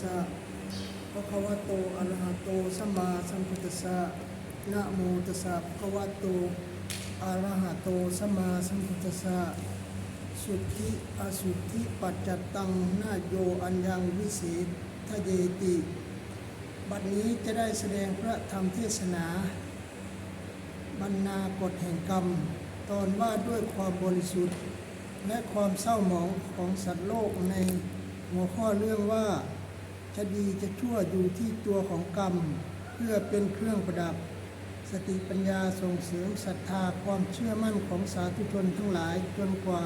สะภะคะวะโตอะระหะโตสัมมาสัมพุทธัสสะนะโมตัสสะภะคะวะโตอะระหะโตสัมมาสัมพุทธัสสะสุทธิอสุทธิปัจจตังนาโยอัญญังวิเศษทะเยติ บัดนี้จะได้แสดงพระธรรมเทศนา บรรณากฎแห่งกรรม ตอนว่าด้วยความบริสุทธิ์ และความเศร้าหมองของสัตว์โลกในหัวข้อเรื่องว่า จะดีจะชั่วอยู่ที่ตัวของกรรม เพื่อเป็นเครื่องประดับ สติปัญญาส่งเสริมศรัทธาความเชื่อมั่นของสาธุชนทั้งหลายจนกว่า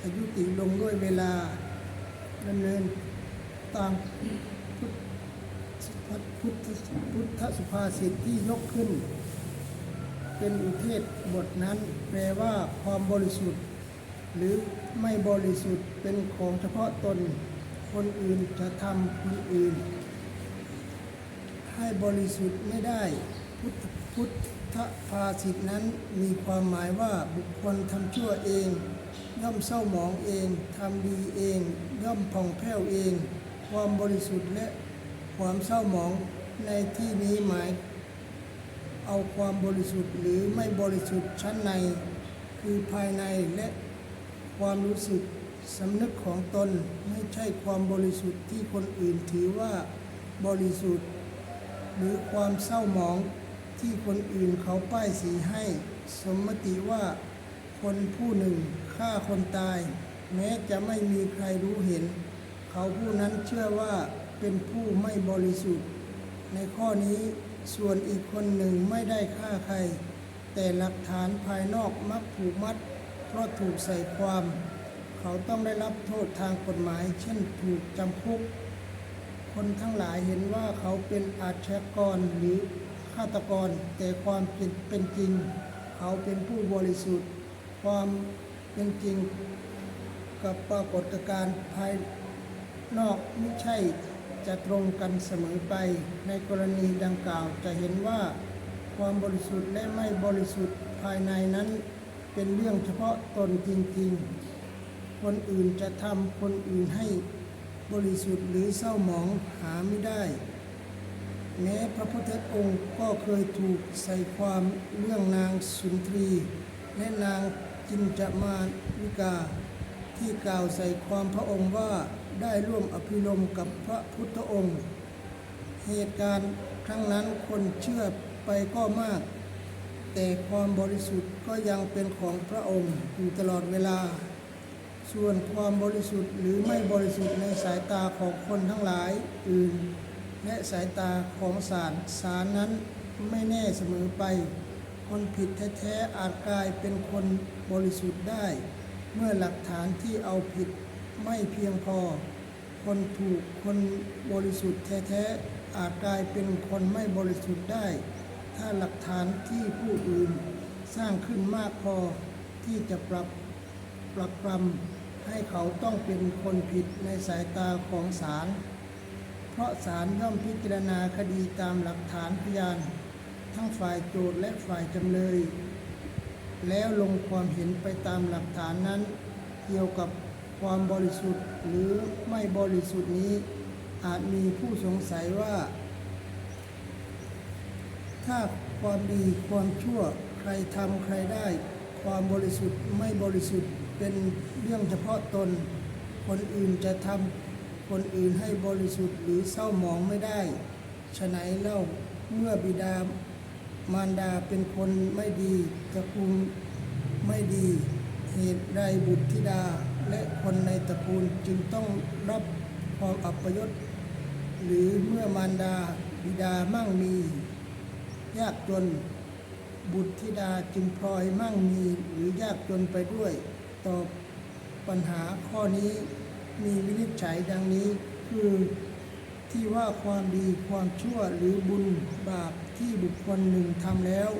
จะยุติลงด้วยเวลาดำเนินตามพุทธพุทธพุทธสุภาษิตที่ยกขึ้น เป็นอุเทศบทนั้นแปลว่าความบริสุทธิ์ หรือไม่บริสุทธิ์เป็นของเฉพาะตน คนอื่นจะทำคนอื่น ให้บริสุทธิ์ไม่ได้ พุทธพุทธภาษิตนั้นมีความหมายว่าบุคคลทำชั่วเอง ย่อมเศร้าหมองเองทำดีเอง ย่อมผ่องแผ้วเอง ความบริสุทธิ์และความเศร้าหมองในที่นี้หมาย เอาความบริสุทธิ์หรือไม่บริสุทธิ์ชั้นใน คือภายในและความรู้สึก สำนึกของตนไม่ใช่ความบริสุทธิ์ที่คนอื่นถือว่าบริสุทธิ์ หรือความเศร้าหมองที่คนอื่นเขาป้ายสีให้ สมมติว่า คนผู้หนึ่งฆ่าคนตาย แม้จะไม่มีใครรู้เห็น เขาผู้นั้นเชื่อว่าเป็นผู้ไม่บริสุทธิ์ ในข้อนี้ส่วนอีกคนหนึ่งไม่ได้ฆ่าใคร แต่หลักฐานภายนอกมักผูกมัดเพราะถูกใส่ความ เขาต้องได้รับโทษทางกฎหมาย เช่นถูกจำคุก คนทั้งหลายเห็นว่าเขาเป็นอาชญากรหรือฆาตกร แต่ความเป็นเป็นจริง เขาเป็นผู้บริสุทธิ์ ความเป็นจริงกับปรากฏการณ์ภายนอกไม่ใช่จะตรงกันเสมอไป ในกรณีดังกล่าวจะเห็นว่า ความบริสุทธิ์และไม่บริสุทธิ์ภายในนั้น เป็นเรื่องเฉพาะตนจริง ๆ คนอื่นจะทำคนอื่นให้บริสุทธิ์หรือเศร้าหมองหาไม่ได้ แม้พระพุทธองค์ก็เคยถูกใส่ความเรื่องนางสุนทรี และนางจินจมาวิกา ที่กล่าวใส่ความพระองค์ว่าได้ร่วมอภิรมกับพระพุทธองค์ เหตุการณ์ครั้งนั้นคนเชื่อไปก็มาก แต่ความบริสุทธิ์ก็ยังเป็นของพระองค์อยู่ตลอดเวลา ส่วนความบริสุทธิ์หรือไม่บริสุทธิ์ในสายตาของคนทั้งหลายอื่น และสายตาของศาลศาลนั้นไม่แน่เสมอไป คนผิดแท้ๆอาจกลายเป็นคนบริสุทธิ์ได้ เมื่อหลักฐานที่เอาผิดไม่เพียงพอ คนถูกคนบริสุทธิ์แท้ๆอาจกลายเป็นคนไม่บริสุทธิ์ได้ ถ้าหลักฐานที่ผู้อื่นสร้างขึ้นมากพอที่จะปรับปรับปรำ ให้เขาต้องเป็นคนผิดในสายตาของศาล เพราะศาลย่อมพิจารณาคดีตามหลักฐานพยาน ทั้งฝ่ายโจทย์และฝ่ายจำเลย แล้วลงความเห็นไปตามหลักฐานนั้น เกี่ยวกับความบริสุทธิ์หรือไม่บริสุทธิ์นี้ อาจมีผู้สงสัยว่า ถ้าความดีความชั่วใครทำใครได้ ความบริสุทธิ์ไม่บริสุทธิ์เป็น เรื่องเฉพาะตน คนอื่นจะทำคนอื่นให้บริสุทธิ์หรือเศร้าหมองไม่ได้ฉะไหนเล่าเมื่อบิดามารดาเป็นคนไม่ดีตระกูลไม่ดีเหตุใดบุตรธิดาและคนในตระกูลจึงต้องรับความอัปยศหรือเมื่อมารดาบิดามั่งมียากจนบุตรธิดาจึงพลอยมั่งมีหรือยากจนไปด้วยตอบปั ปัญหาข้อนี้มีวินิจฉัยดังนี้คือที่ว่าความดีความชั่วหรือบุญบาปที่บุคคลหนึ่งทำแล้ว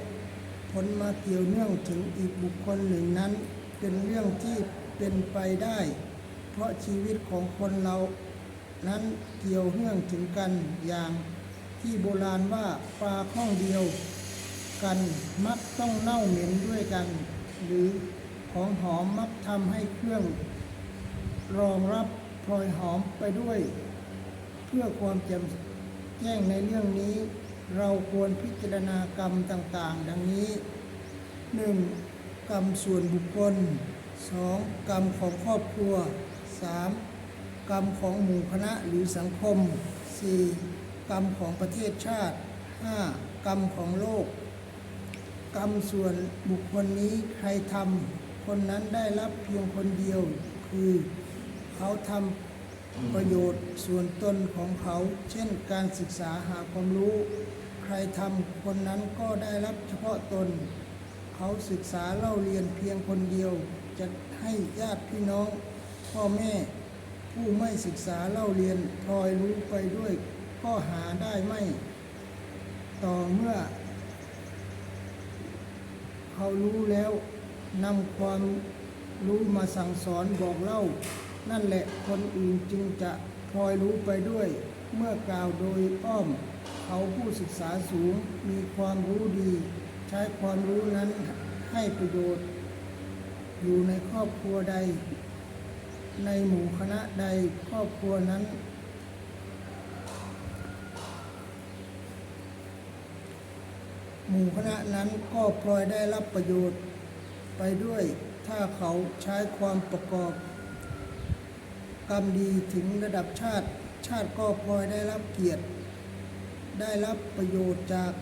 ผลมาเกี่ยวเนื่องถึงอีกบุคคลหนึ่งนั้น เป็นเรื่องที่เป็นไปได้ เพราะชีวิตของคนเรานั้นเกี่ยวเนื่องถึงกันอย่างที่โบราณว่าปลาข้องเดียวกันมักต้องเน่าเหม็นด้วยกัน หรือ ของหอมมักทำให้เครื่อง รองรับพลอยหอมไปด้วยพพื่อความแจ่มแจ้งในเรื่องนี้ เราควรพิจารณากรรมต่างๆ ดังนี้ 1. กรรมส่วนบุคคล 2. กรรมของครอบครัว 3. กรรมของหมู่คณะหรือสังคม 4. กรรมของประเทศชาติ 5. กรรมของโลก กรรมส่วนบุคคลนี้ใครทำ คนนั้นได้รับเพียงคนเดียว คือเขาทำประโยชน์ส่วนตนของเขา เช่นการศึกษาหาความรู้ ใครทำคนนั้นก็ได้รับเฉพาะตน เขาศึกษาเล่าเรียนเพียงคนเดียว จะให้ญาติพี่น้อง พ่อแม่ ผู้ไม่ศึกษาเล่าเรียนพลอยรู้ไปด้วย ก็หาได้ไม่ ต่อเมื่อ เขารู้แล้ว นำความรู้มาสั่งสอนบอกเล่า นั่นแหละคนอื่นจึงจะพลอยรู้ไปด้วย เมื่อกล่าวโดยอ้อม เขาผู้ศึกษาสูงมีความรู้ดี ใช้ความรู้นั้นให้ประโยชน์ อยู่ในครอบครัวใด ในหมู่คณะใดครอบครัวนั้น หมู่คณะนั้นก็พลอยได้รับประโยชน์ ไปด้วย ถ้าเขาใช้ความประกอบ กรรมดีถึงระดับชาติ ชาติก็พลอยได้รับเกียรติ ได้รับประโยชน์จาก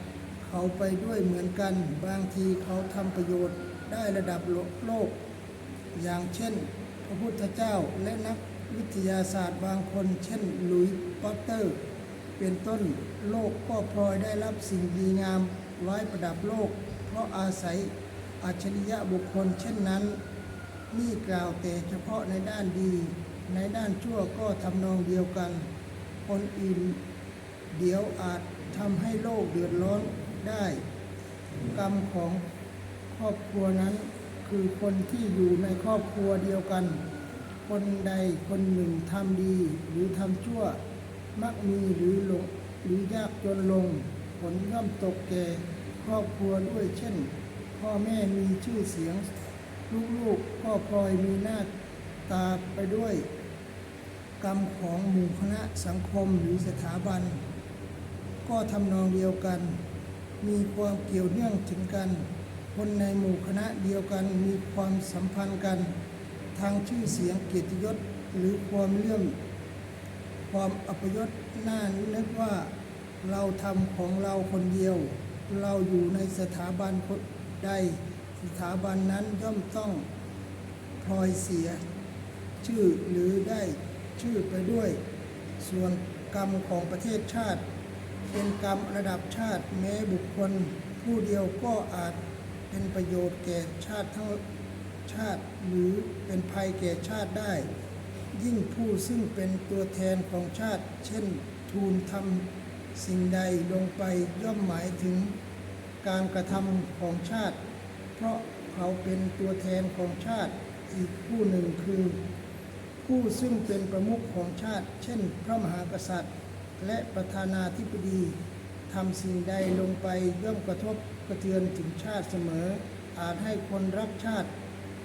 เขาไปด้วยเหมือนกัน บางทีเขาทำประโยชน์ได้ระดับโลก อย่างเช่น พระพุทธเจ้าและนักวิทยาศาสตร์บางคน เช่นลุยส์ปอตเตอร์ เป็นต้นโลกก็พลอยได้รับสิ่งดีงามไว้ประดับโลก เพราะอาศัย อัจฉริยะบุคคล เช่นนั้นนี่กล่าวแต่เฉพาะในด้านดี ในด้านชั่วก็ทำนองเดียวกัน คนอื่นเดี๋ยวอาจทำให้โลกเดือดร้อนได้ กรรมของครอบครัวนั้นคือคนที่อยู่ในครอบครัวเดียวกัน คนใดคนหนึ่งทำดีหรือทำชั่ว มักมีหรือหลงหรือยากจนลง ผลย่อมตกแก่ครอบครัวด้วยเช่น พ่อแม่มีชื่อเสียง ลูกๆก็พลอยมีหน้าตาไปด้วย กรรมของหมู่คณะสังคมหรือสถาบัน ก็ทำนองเดียวกัน มีความเกี่ยวเนื่องถึงกัน คนในหมู่คณะเดียวกันมีความสัมพันธ์กัน ทางชื่อเสียงเกียรติยศหรือความเลื่อมความอัปยศน่านึกว่าเราทำของเราคนเดียว เราอยู่ในสถาบัน ใดสถาบันนั้นย่อมต้องพลอยเสีย ชื่อหรือได้ชื่อไปด้วย ส่วนกรรมของประเทศชาติ เป็นกรรมระดับชาติแม้บุคคล ผู้เดียวก็อาจเป็นประโยชน์แก่ชาติทั้งชาติ หรือเป็นภัยแก่ชาติได้ ยิ่งผู้ซึ่งเป็นตัวแทนของชาติ เช่นทูลทำสิ่งใดลงไปย่อมหมายถึง การกระทำของชาติ เพราะเขาเป็นตัวแทนของชาติอีกผู้หนึ่งคือ ผู้ซึ่งเป็นประมุขของชาติ เช่น พระมหากษัตริย์ และประธานาธิบดีทำสิ่งใดลงไปย่อมกระทบกระเทือนถึงชาติเสมอ อาจให้คนรักชาติ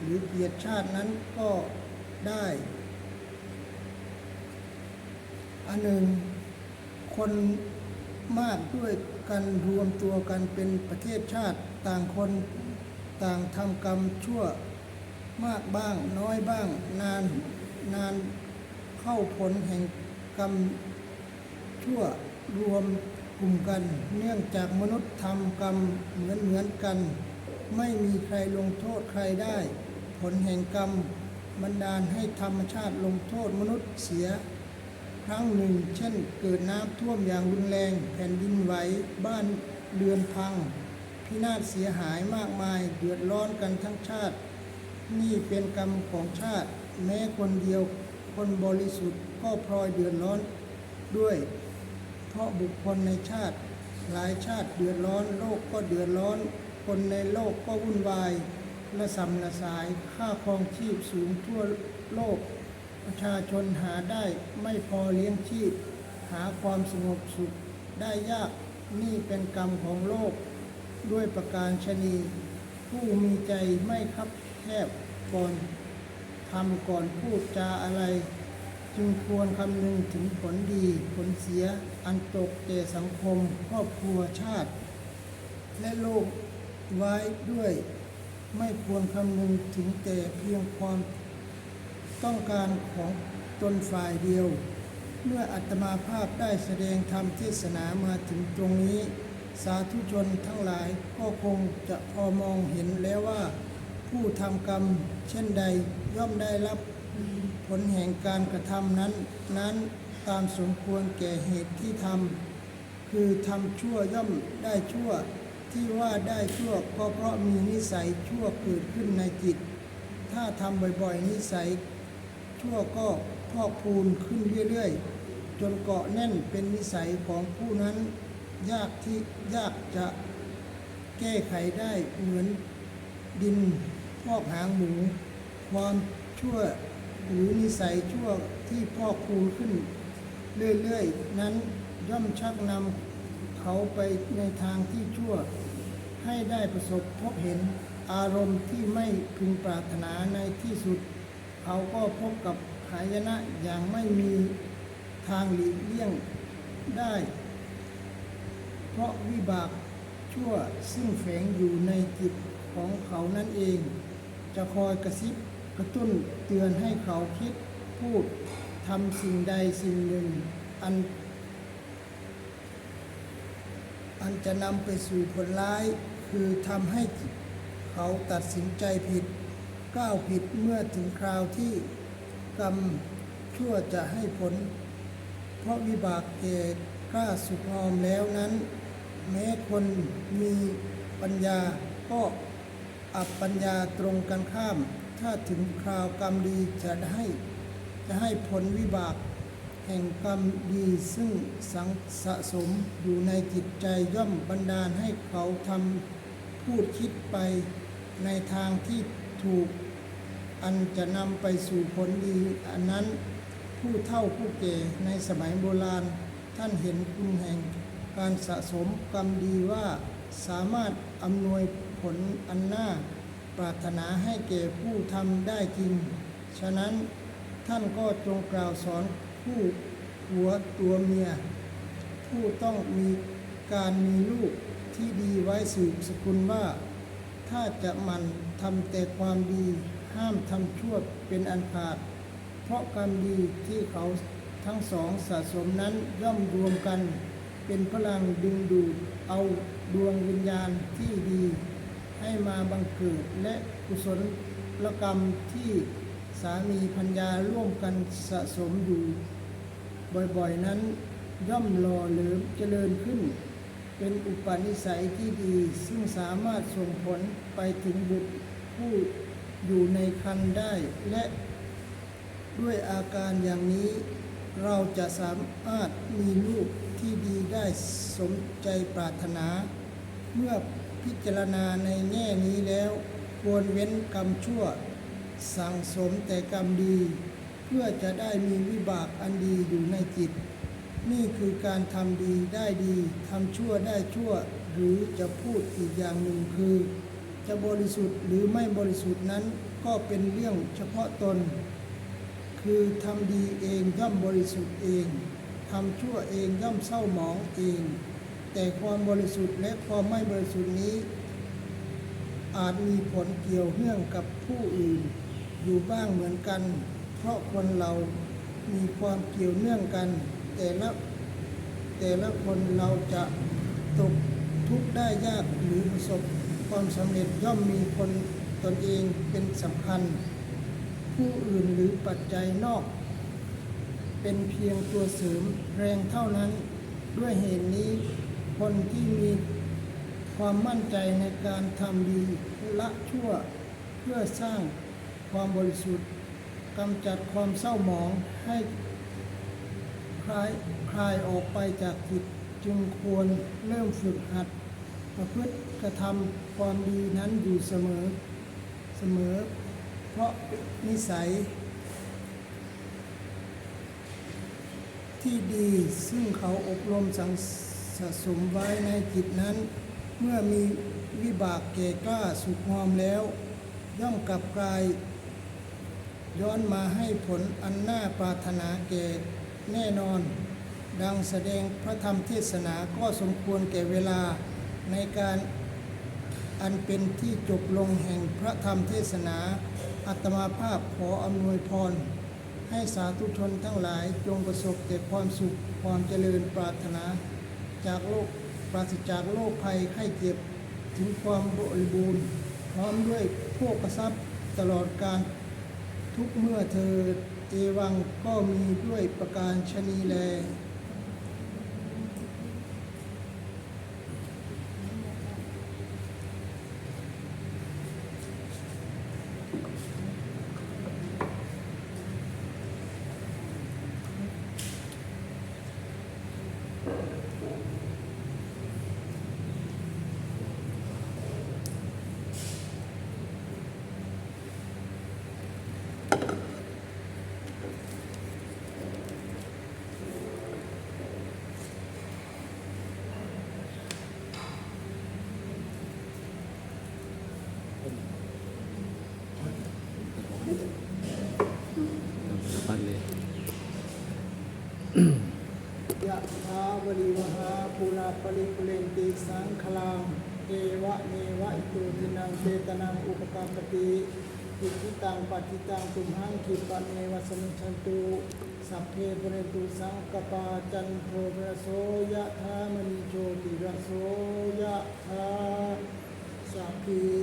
หรือเกลียดชาตินั้นก็ได้ อันหนึ่ง คน มากด้วยกันรวมตัวกันเป็นประเทศชาติต่างคนต่างทำกรรมชั่วมากบ้างน้อยบ้างนานนานเข้าผลแห่งกรรมชั่วรวมกลุ่มกัน เนื่องจากมนุษย์ทำกรรมเหมือนเหมือนกัน ไม่มีใครลงโทษใครได้ ผลแห่งกรรมบันดาลให้ธรรมชาติลงโทษมนุษย์เสีย ครั้งหนึ่ง เช่น เกิดน้ำท่วมอย่างรุนแรง แผ่นดินไหว บ้านเรือนพัง พินาศเสียหายมากมาย เดือดร้อนกันทั้งชาติ นี่เป็นกรรมของชาติ แม้คนเดียว คนบริสุทธิ์ก็พลอยเดือดร้อนด้วย เพราะบุคคลในชาติ หลายชาติเดือดร้อน โลกก็เดือดร้อน คนในโลกก็วุ่นวายและสำละสาย ค่าครองชีพสูงทั่วโลก ประชาชนหาได้ไม่พอเลี้ยงชีพ หาความสงบสุขได้ยากนี่เป็นกรรมของโลก ด้วยประการชนี ผู้มีใจไม่คับแคบก่อนทำก่อนพูดจาอะไร จึงควรคำนึงถึงผลดีผลเสียอันตกแก่สังคม ครอบครัวชาติ และโลกไว้ด้วย ไม่ควรคำนึงถึงแต่เพียงความ ต้องการของตนฝ่ายเดียว เมื่ออัตมาภาพได้แสดงธรรมเทศนามาถึงตรงนี้ สาธุชนทั้งหลายก็คงจะพอมองเห็นแล้วว่า ผู้ทำกรรมเช่นใดย่อมได้รับผลแห่งการกระทำนั้น นั้นตามสมควรแก่เหตุที่ทำคือทำชั่วย่อมได้ชั่วที่ว่าได้ชั่วก็เพราะมีนิสัยชั่วเกิดขึ้นในจิต ถ้าทำบ่อยๆ นิสัย ชั่วก็พอกพูนขึ้นเรื่อยๆ จนเกาะแน่นเป็นนิสัยของผู้นั้น ยากที่ยากจะแก้ไขได้เหมือนดินพอกหางหมู ความชั่วหรือนิสัยชั่วที่พอกพูนขึ้น เรื่อยๆ นั้นย่อมชักนำเขาไปในทางที่ชั่ว ให้ได้ประสบพบเห็นอารมณ์ที่ไม่พึงปรารถนาในที่สุด เขาก็พบกับหายนะอย่างไม่มีทางหลีกเลี่ยงได้ เพราะวิบากชั่วซึ่งแฝงอยู่ในจิตของเขานั่นเอง จะคอยกระซิบกระตุ้นเตือนให้เขาคิดพูดทำสิ่งใดสิ่งหนึ่ง อัน อันจะนำไปสู่ผลร้าย คือทำให้เขาตัดสินใจผิด ก้าวผิดเมื่อถึงคราวที่กรรมชั่วจะให้ผล เพราะวิบากเกตกล้าสุขงอมแล้วนั้น แม้คนมีปัญญาก็อับปัญญาตรงกันข้าม ถ้าถึงคราวกรรมดีจะให้จะให้ผลวิบาก แห่งกรรมดีซึ่งสังสะสมอยู่ในจิตใจย่อมบันดาลให้เขาทำพูดคิดไปในทางที่ ถูก อันจะนำไปสู่ผลดีอันนั้นผู้เฒ่าผู้แก่ในสมัยโบราณ ท่านเห็นคุณแห่งการสะสมกรรมดีว่าสามารถอำนวยผลอันน่าปรารถนาให้แก่ผู้ทำได้จริง ฉะนั้นท่านก็จงกล่าวสอนผู้หัวตัวเมีย ผู้ต้องมีการมีลูกที่ดีไว้สืบสกุลว่า ถ้าจะมันทำแต่ความดีห้ามทำชั่วเป็นอันขาด เพราะกรรมดีที่เขาทั้งสองสะสมนั้นย่อมรวมกัน เป็นพลังดึงดูดเอาดวงวิญญาณที่ดี ให้มาบังเกิดและกุศลกรรมที่สามีพัญญาร่วมกันสะสมอยู่ บ่อยๆนั้นย่อมหล่อเหลิมเจริญขึ้น เป็นอุปนิสัยที่ดี ซึ่งสามารถส่งผลไปถึงบุตรผู้อยู่ในคันได้ และด้วยอาการอย่างนี้ เราจะสามารถมีลูกที่ดีได้สมใจปรารถนา เมื่อพิจารณาในแง่นี้แล้ว ควรเว้นกรรมชั่ว สั่งสมแต่กรรมดี เพื่อจะได้มีวิบากอันดีอยู่ในจิต นี่คือการทำดีได้ดีทำชั่วได้ชั่ว หรือจะพูดอีกอย่างหนึ่งคือ จะบริสุทธิ์หรือไม่บริสุทธิ์นั้นก็เป็นเรื่องเฉพาะตน คือทำดีเองย่อมบริสุทธิ์เองทำชั่วเองย่อมเศร้าหมองเอง แต่ความบริสุทธิ์และความไม่บริสุทธิ์นี้ อาจมีผลเกี่ยวเนื่องกับผู้อื่น อยู่บ้างเหมือนกัน เพราะคนเรามีความเกี่ยวเนื่องกัน แต่ละแต่ละคนเราจะตกทุกข์ได้ยากหรือประสบความสำเร็จย่อมมีคนตนเองเป็นสำคัญ ผู้อื่นหรือปัจจัยนอก เป็นเพียงตัวเสริมแรงเท่านั้น ด้วยเหตุนี้คนที่มีความมั่นใจในการทำดีละชั่วเพื่อสร้างความบริสุทธิ์กำจัดความเศร้าหมองให้ ลายคลายออกไปจากจิตจึงควรเริ่มฝึกหัด ประพฤติกระทำความดีนั้นอยู่เสมอเสมอ เพราะนิสัย ที่ดีซึ่งเขาอบรมสังสะสมไว้ในจิตนั้น เมื่อมีวิบากแก่กล้าสุขงอมแล้ว ย่อมกลับกลาย ย้อนมาให้ผลอันน่าปรารถนาแก่ แน่นอน ดังแสดงพระธรรมเทศนาก็สมควรแก่เวลาในการอันเป็นที่จบลงแห่งพระธรรมเทศนา อัตมาภาพขออำนวยพร ให้สาธุชนทั้งหลายจงประสบแต่ความสุขความเจริญปรารถนา จากโลกปราศจากโรคภัยไข้เจ็บถึงความบริบูรณ์ พร้อมด้วยโภคทรัพย์ตลอดการทุกเมื่อเธอ เอวังก็มีด้วยประการชนีแล ปัดเลย ยะถาวริวหา ปุราปริปุเรนติสังคลังเอวะเนวะอิตุทินังเจตนังอุปกาปติอิทิตังปัจจิตังตุมหังคิปะเนวะสมิชันตุสัพเพปุเรตุสังกปาจันโทปะโสยะธามณิโชติระโสยะธาสัพพี